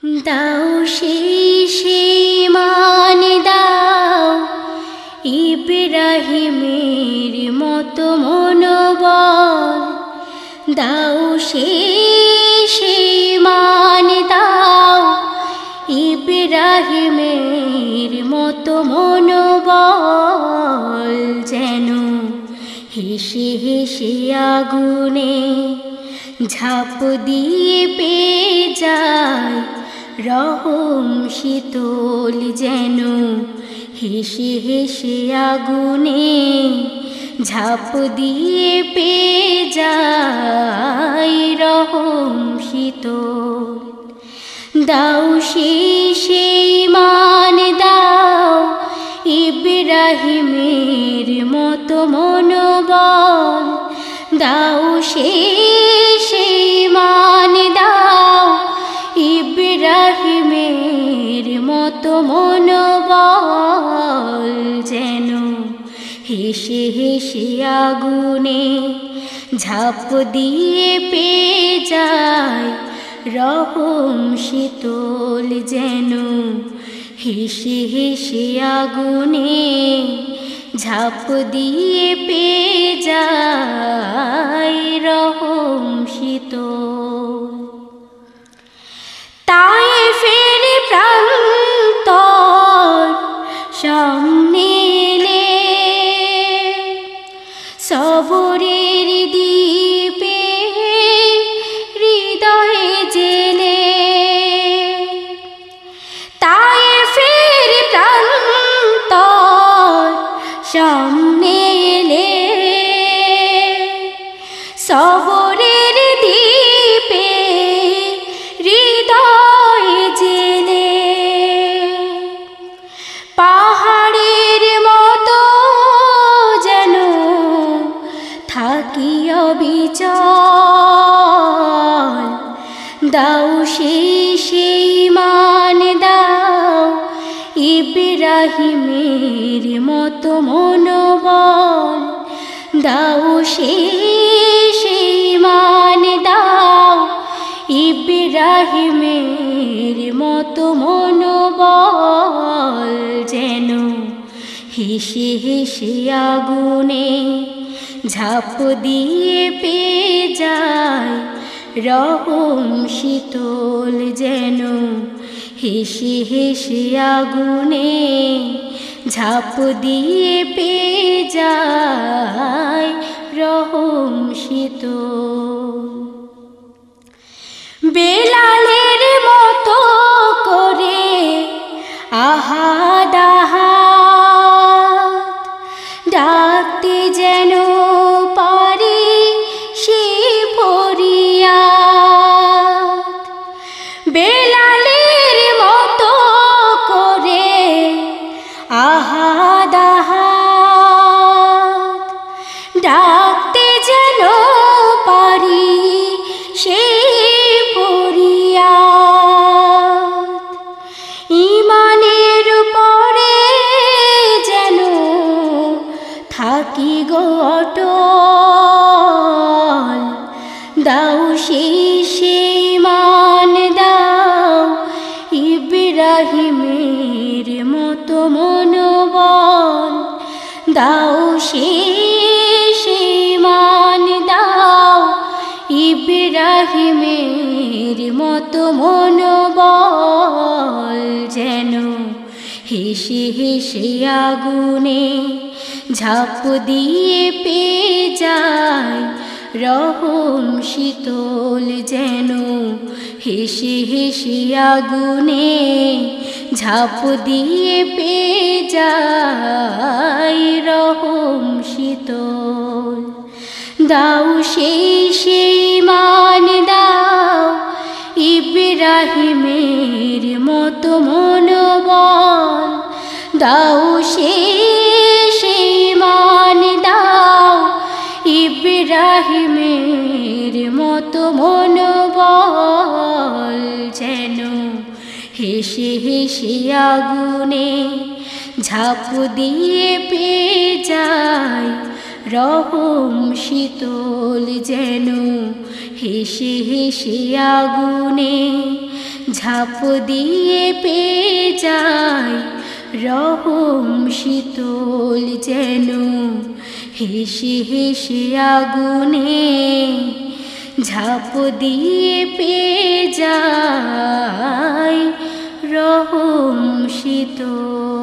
দাও সেই মান দাও। ইব্রাহিমের মতো মনোবল। দাও সেই মান দাও। ইব্রাহিমের মতো মনোবল যেন হেসে হেসে আগুনে ঝাঁপ দিয়ে পেয়ে যায়। রহম শীতল যেন, হেসে হেসে আগুনে ঝাঁপ দিয়ে পেয়ে যায় রহম শীতল। দাও সেই মান, দাও ইব্রাহিমের মতো মনোবল, দাও সেই মতো মনোবল যেন হেসে হেসে আগুনে ঝাঁপ দিয়ে পেয়ে যায় রহম শীতল যেন হেসে হেসে আগুনে ঝাঁপ দিয়ে পেয়ে যায় সামনে সবরের দ্বীপে হৃদয়ে জেলে। তাই ফের প্রান্ত সামনে এলে ইব্রাহিমের মতো মনোবল। দাও সেই মান, দাও ইব্রাহিমের মতো মনোবল। যেন হেসে হেসে আগুনে ঝাঁপ দিয়ে পেয়ে যায় রহম শীতল যেন হেসে হেসে আগুনে ঝাঁপ দিয়ে পেয়ে যায় রহম শীতল বেলালের মতো করে আহাদাহাত ডাকতে যেন মনোবল, দাও সেই মান দাও ইব্রাহিমের মতো মনোবল যেন হেসে হেসে আগুনে ঝাঁপ দিয়ে পেয়ে যায়। রহম শীতল যেন হেসে হেসে আগুনে ঝাঁপ দিয়ে পেয়ে যায় রহম শীতল। দাও সেই মান দাও ইব্রাহিমের মতো মনোবল, দাও সেই ইব্রাহিমের মতো মনোবল যেন হেসে হেসে আগুনে ঝাঁপ দিয়ে পেয়ে যায় রহম শীতল যেন হেসে হেসে আগুনে ঝাঁপ দিয়ে পেয়ে যায় রহম শীতল যেন হেসে হেসে আগুনে ঝাঁপ দিয়ে পেয়ে যায় রহম শীতল।